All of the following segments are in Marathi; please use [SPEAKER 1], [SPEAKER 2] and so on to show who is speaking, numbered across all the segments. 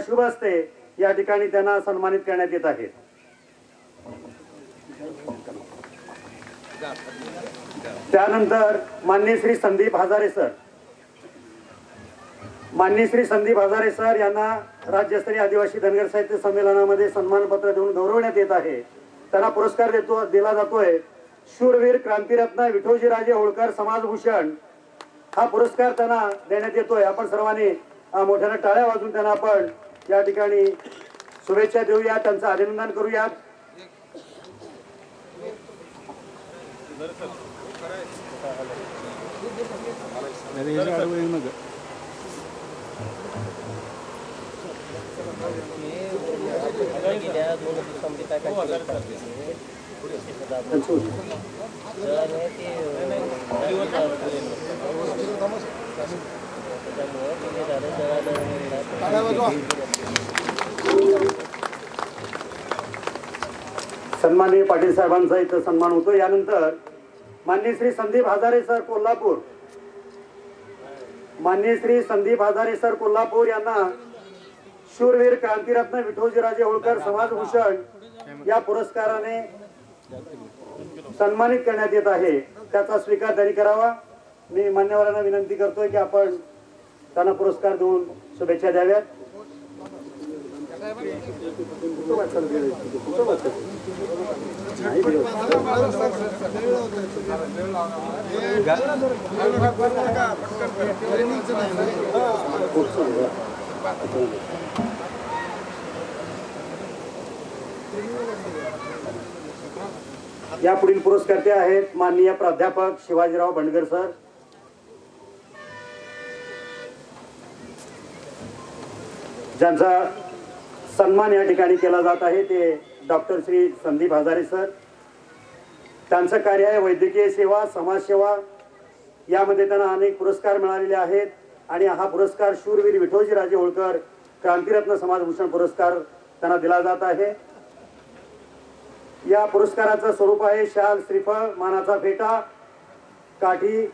[SPEAKER 1] शुभ असते. या ठिकाणी त्यांना सन्मानित करण्यात येत आहे. त्यानंतर मान्य श्री संदीप हजारे सर. मान्य श्री संदीप हजारे सर यांना राज्यस्तरीय आदिवासी धनगर साहित्य संमेलनामध्ये सन्मानपत्र देऊन गौरवण्यात येत आहे. त्यांना पुरस्कार देतो दिला जातोय. शूरवीर क्रांतीरत्न विठोजीराजे होळकर समाजभूषण हा पुरस्कार त्यांना देण्यात येतोय. आपण सर्वांनी अं, मोठ्याने टाळ्या वाजून त्यांना आपण या ठिकाणी शुभेच्छा देऊया त्यांचं अभिनंदन करूयात
[SPEAKER 2] गेल्या दोन दिवसामध्ये काय काय केलं
[SPEAKER 1] त्यांचं
[SPEAKER 2] आणि ते त्याच्यामुळं ते झालं जळालं
[SPEAKER 1] सन्माननीय पाटील साहेबांचा इथं सन्मान होतो यानंतर मान्य श्री संदीप हजारे सर कोल्हापूर. मान्य श्री संदीप हजारे सर कोल्हापूर यांना शूरवीर क्रांतीरत्न विठोजीराजे होळकर समाजभूषण या पुरस्काराने सन्मानित करण्यात येत आहे. त्याचा स्वीकार त्यांनी करावा. मी मान्यवरांना विनंती करतोय की आपण त्यांना पुरस्कार देऊन शुभेच्छा द्याव्यात. या पुढील पुरस्कर्ते आहेत माननीय प्राध्यापक शिवाजीराव भंडगर सर. ज्यांचा सन्मान या ठिकाणी केला जात आहे ते डॉक्टर श्री संदीप हजारे सर. त्यांचं कार्य आहे वैद्यकीय सेवा समाजसेवा. यामध्ये त्यांना अनेक पुरस्कार मिळालेले आहेत. आणि हा पुरस्कार शूरवीर विठोजीराजे होळकर क्रांतिरत्न समाजभूषण पुरस्कार त्यांना दिला जात आहे. या पुरस्काराचं स्वरूप आहे शाल श्रीफळ मानाचा फेटा काठी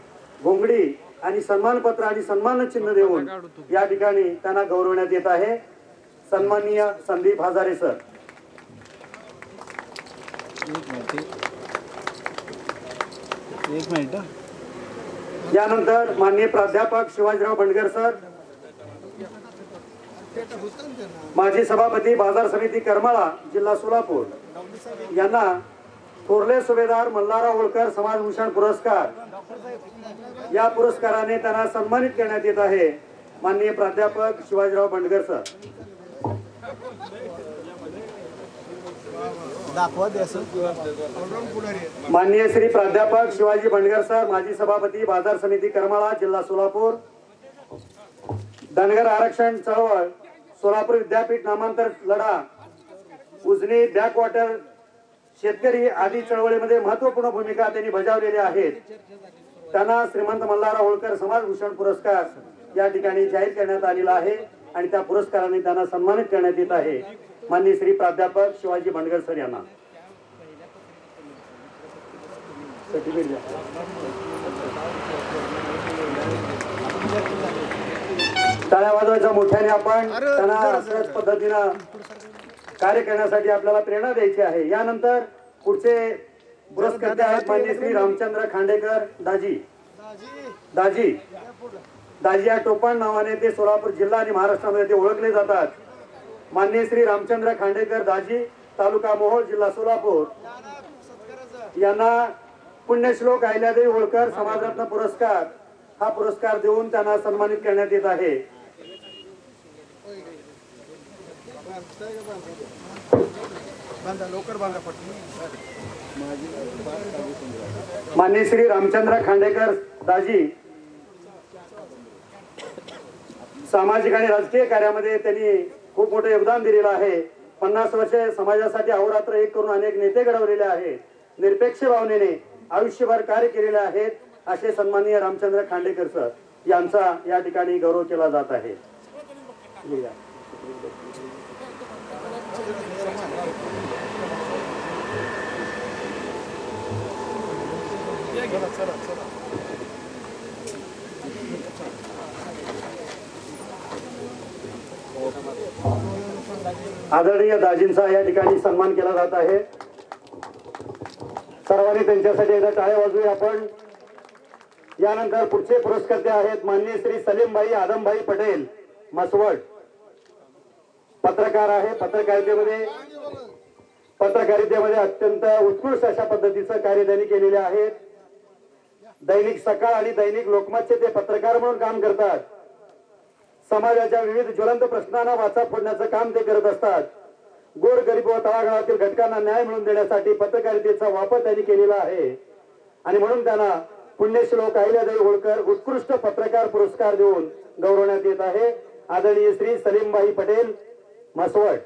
[SPEAKER 1] घोंगडी आणि सन्मानपत्र आणि सन्मान चिन्ह देऊन या ठिकाणी त्यांना गौरवण्यात येत आहे. सन्माननीय संदीप हजारे सर.
[SPEAKER 3] एक मिनिट.
[SPEAKER 1] यानंतर माननीय प्राध्यापक शिवाजीराव बंडगर सर. माजी सभापती बाजार समिती करमाळा जिल्हा सोलापूर. यांना थोरले सुभेदार मल्हारराव होळकर समाजभूषण पुरस्कार. या पुरस्काराने त्यांना सन्मानित करण्यात येत आहे. माननीय प्राध्यापक शिवाजीराव बंडगर सर. माननीय श्री प्राध्यापक शिवाजी बंडगर सर माजी सभापती बाजार समिती करमाळा जिल्हा सोलापूर. धनगर आरक्षण चळवळ सोलापूर विद्यापीठ नामांतर लढा उजनी बॅकवॉटर शेतकरी आदी चळवळीमध्ये महत्त्वपूर्ण भूमिका त्यांनी बजावलेल्या आहेत. त्यांना श्रीमंत मल्हारराव होळकर समाजभूषण पुरस्कार या ठिकाणी जाहीर करण्यात आलेला आहे आणि त्या पुरस्काराने त्यांना सन्मानित करण्यात येत आहे. माननीय श्री प्राध्यापक शिवाजी बंडगर सर यांना. टाळ्या वाजवायचा मोठ्याने आपण. त्यांना पद्धतीनं कार्य करण्यासाठी आपल्याला प्रेरणा द्यायची आहे. यानंतर पुढचे पुरस्कर्ते आहेत मान्य श्री रामचंद्र खांडेकर दाजी. दाजी. दाजी या टोपण नावाने ते सोलापूर जिल्हा आणि महाराष्ट्रामध्ये ते ओळखले जातात. मान्य श्री रामचंद्र खांडेकर दाजी तालुका मोहोळ जिल्हा सोलापूर. यांना पुण्यश्लोक अहिल्यादेवी होळकर समाजरत्न पुरस्कार. हा पुरस्कार देऊन त्यांना सन्मानित करण्यात येत आहे. मान्य श्री रामचंद्र खांडेकर दाजी सामाजिक आणि राजकीय कार्यामध्ये त्यांनी खूप मोठं योगदान दिलेलं आहे. पन्नास वर्षे समाजासाठी अहोरात्र एक करून अनेक नेते घडवलेले आहेत निरपेक्ष भावनेने आयुष्यभर कार्य केलेले आहेत असे सन्माननीय रामचंद्र खांडेकर सर यांचा या ठिकाणी गौरव केला जात आहे. आदरणीय दाजींचा या ठिकाणी सन्मान केला जात आहे. सर्वांनी त्यांच्यासाठी एकदा टाळ्या वाजूया आपण. यानंतर पुढचे पुरस्कर्ते आहेत माननीय श्री सलीमभाई आदमभाई पटेल मसवड. पत्रकार आहे. पत्रकारितेमध्ये पत्रकारितेमध्ये अत्यंत उत्कृष्ट अशा पद्धतीचं कार्य त्यांनी केलेले आहेत दैनिक सकाळ आणि दैनिक लोकमतचे ते पत्रकार म्हणून काम करतात. समाजाच्या विविध ज्वलंत प्रश्नांना वाचा फोडण्याचं काम ते करत असतात. गोर गरीब व तळागाळातील घटकांना न्याय मिळवून देण्यासाठी पत्रकारितेचा वापर त्यांनी केलेला आहे. आणि म्हणून त्यांना पुण्यश्लोक अहिल्यादेवी होळकर उत्कृष्ट पत्रकार पुरस्कार देऊन गौरवण्यात येत आहे. आदरणीय Shri सलीमबाई Patel My sword.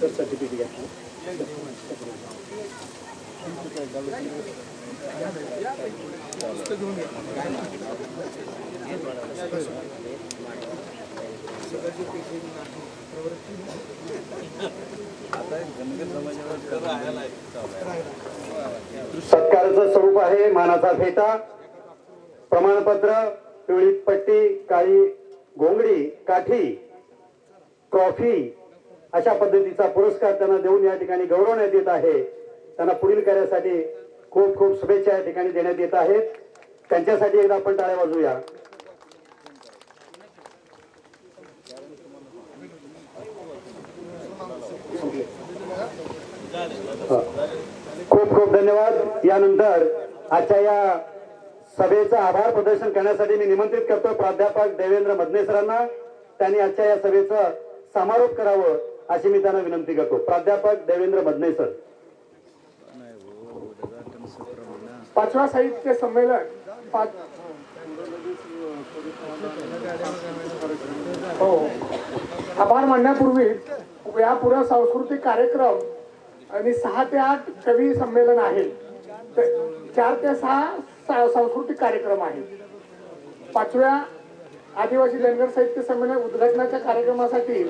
[SPEAKER 1] Sir. Thank you. सत्काराचं स्वरूप आहे मानाचा फेटा प्रमाणपत्र पिवळी पट्टी काळी घोंगडी काठी ट्रॉफी अशा पद्धतीचा पुरस्कार त्यांना देऊन या ठिकाणी गौरवण्यात येत आहे. त्यांना पुढील कार्यासाठी खूप खूप शुभेच्छा या ठिकाणी देण्यात येत आहेत. त्यांच्यासाठी एकदा आपण टाळ्या वाजूया खूप खूप धन्यवाद. यानंतर आजच्या या सभेचं आभार प्रदर्शन करण्यासाठी मी निमंत्रित करतो प्राध्यापक देवेंद्र मदने सरांना. त्यांनी आजच्या या सभेचं समारोप करावं अशी मी त्यांना विनंती करतो. प्राध्यापक देवेंद्र मदने सर.
[SPEAKER 4] पाचवा साहित्य संमेलन पाच हो. आभार मानण्यापूर्वी या सांस्कृतिक कार्यक्रम आणि सहा ते आठ कवी संमेलन आहे. तर चार ते सहा सा- सांस्कृतिक कार्यक्रम आहे पाचव्या आदिवासी धनगर साहित्य संमेलन उद्घाटनाच्या कार्यक्रमासाठी